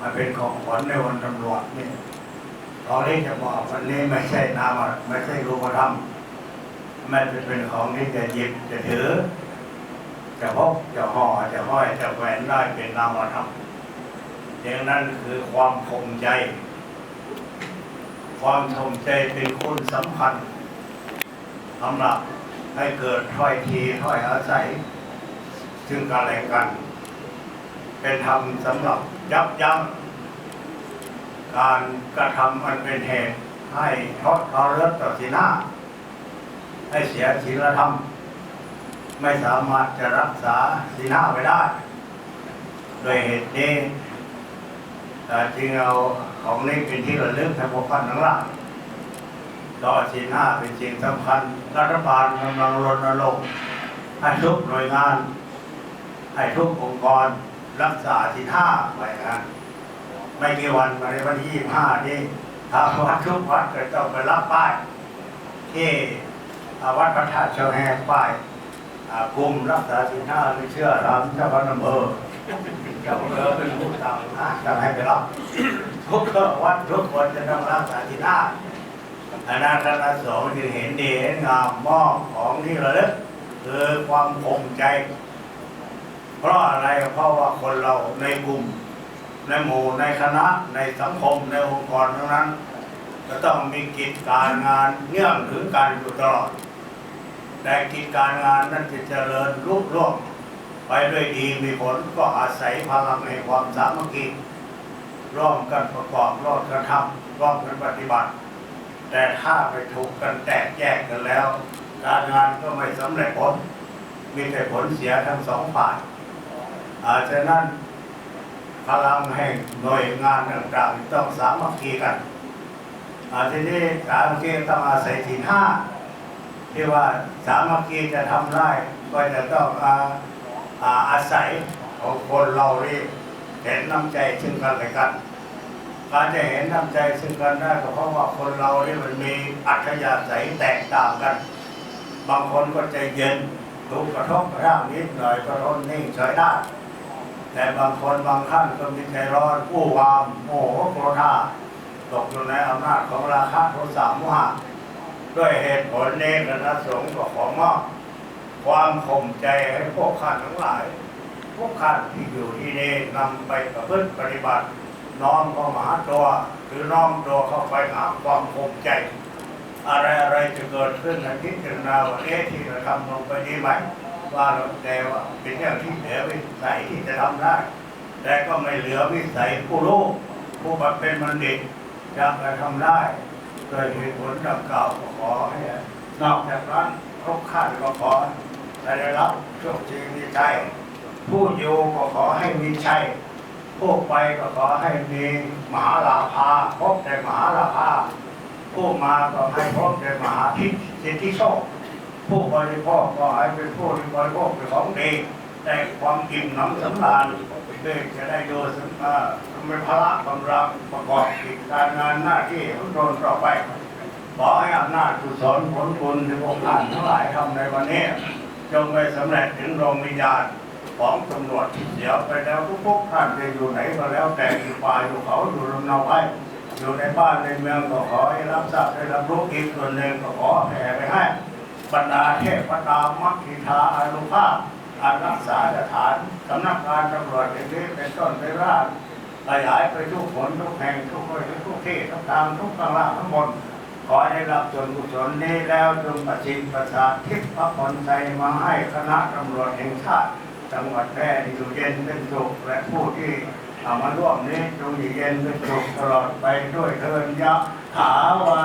มาเป็นของขวัญในวันตำรวจนี่ตอนนี้จะบอกวันนี้ไม่ใช่นามไม่ใช่รูปธรรมมันจะเป็นของที่จะหยิบจะถือ จะพกจะห่อจะห้อยจะแหวนได้เป็นนามธรรมอย่างนั้นคือความภูมิใจ ความภูมิใจเป็นคุณสำคัญสำหรับให้เกิดถ้อยทีถ้อยอาศัยซึ่งกันและกัน เป็นธรรมสำหรับยับยั้งการกระทำอันเป็นเหตุให้ทอดทอรถต่อศีลหน้าให้เสียศีลธรรม ไม่สามารถจะรักษาศีลหน้าไว้ได้ โดยเหตุนี้แต่จึงเอาของนี้เป็นที่ระลึกให้พวกท่านทั้งหลายต่อศีลห้าเป็นสิ่งสำคัญ รัฐบาลกำลังรณรงค์ให้ทุกหน่วยงาน ให้ทุกองค์กร รักษาศีลห้าไว้นะไม่กี่วันมาในวันที่ยี่ห้านี้ทางวัดทุกวัดก็ต้องไปรับป้ายที่วัดพระธาตุเชิงแหงป้ายกลุ่มรักษาศีลห้าไม่เชื่อตามเจ้าพระนเภอเจ้าพระนำเป็นผู้สั่งนะจะให้ไปรับทุกวัดทุกคนจะต้องรักษาศีลห้าอนาคตสงฆ์จึงเห็นดีเห็นงามมอบของที่ระลึกคือความภูมิใจ เพราะอะไรเพราะว่าคนเราในกลุ่ม ในหมู่ในคณะในสังคมในองค์กรทั้งนั้น จะต้องมีกิจการงานเนื่องถึงการอยู่ตลอด แต่กิจการงานนั้นจะเจริญรุ่งร่วงไปด้วยดีมีผลก็อาศัยพลังในความสามัคคีร่วมกันประกอบร่วมกันทำร่วมกันปฏิบัติ แต่ถ้าไปถูกกันแตกแยกกันแล้ว การงานก็ไม่สำเร็จผล มีแต่ผลเสียทั้งสองฝ่าย อาฉะนั้นพลังแห่งหน่วยงานต่างๆต้องสามัคคีกัน อาทีนี้สามัคคีต้องอาศัยศีลห้าที่ว่าสามัคคีจะทำได้ก็จะต้องอาอาอาศัยของคนเราที่เห็นน้ำใจซึ่งกันและกันการจะเห็นน้ำใจซึ่งกันได้ก็เพราะว่าคนเรานี่มันมีอัธยาศัยแตกต่างกัน บางคนก็ใจเย็นถูกกระทบกระทั่งนิดหน่อยก็ทนนิ่งเฉยได้ แต่บางคนบางท่านก็มีใจร้อนผู้วามโมโหโกรธาตกอยู่ในอำนาจของราคะโทสะโมหะด้วยเหตุผลนี้คณะสงฆ์ก็ขอมอบความข่มใจให้พวกข้าทั้งหลาย พวกข้าที่อยู่ที่นี่นำไปประพฤติปฏิบัติ น้อมเข้ามาหาตัวหรือน้อมตัวเข้าไปหาความข่มใจ อะไรอะไรจะเกิดขึ้นในพิจารณาว่าเอ๊ะที่เราทำลงไปดีไหม ว่าเราแต่ว่าเป็นอย่างที่เหลือวิสัยที่จะทำได้ แต่ก็ไม่เหลือวิสัยผู้รู้ผู้บัเป็นบัณฑิตจะกระทำได้โดยเหตุผลดังกล่าวก็ขอให้นอกจากนั้นทุกขั้นก็ขอได้รับโชคดีมีใจผู้อยู่ก็ขอให้มีชัยผู้ไปก็ขอให้มีมหาลาภาพบแต่มหาลาภาผู้มาก็ให้พบแต่มหาทิศสิทธิโชค ผู้บริโภคก็ให้เป็นผู้ที่บริโภคเป็นของดีแต่ความอิ่มหนำสำราญเพื่อจะได้โยสัมมาเป็นพละกำลังประกอบกิจการงานหน้าที่ของตนต่อไปขอให้อำนาจกุศลผลบุญที่พวกท่านทั้งหลายทำในวันนี้จงไปสำเร็จถึงดวงวิญญาณของตำรวจเสียวไปแล้วทุกๆท่านจะอยู่ไหนก็แล้วแต่อยู่ป่าอยู่เขาอยู่ลำเนาไว้อยู่ในบ้านในเมืองก็ขอให้รับทราบได้รับรู้อีกส่วนหนึ่งก็ขอแผ่ไปให้ บรรดาเทพดามัคคิทาอานุภาพอารักษาสถานสำนักงานตำรวจอย่างนี้เป็นต้นเป็นรากขยายไปทุกผลทุกแห่งทุกคนทุกที่ทุกทางทุกข้างล่างทั้งหมดขอให้รับส่วนกุศลนี้แล้วจงประชินประสาทิพย์พระผลใจมาให้คณะตำรวจแห่งชาติจังหวัดแพร่อยู่เย็นเป็นสุขและผู้ที่เอามาร่วมนี้จงอยู่เย็นเป็นสุขตลอดไปด้วยเทินยะถาวา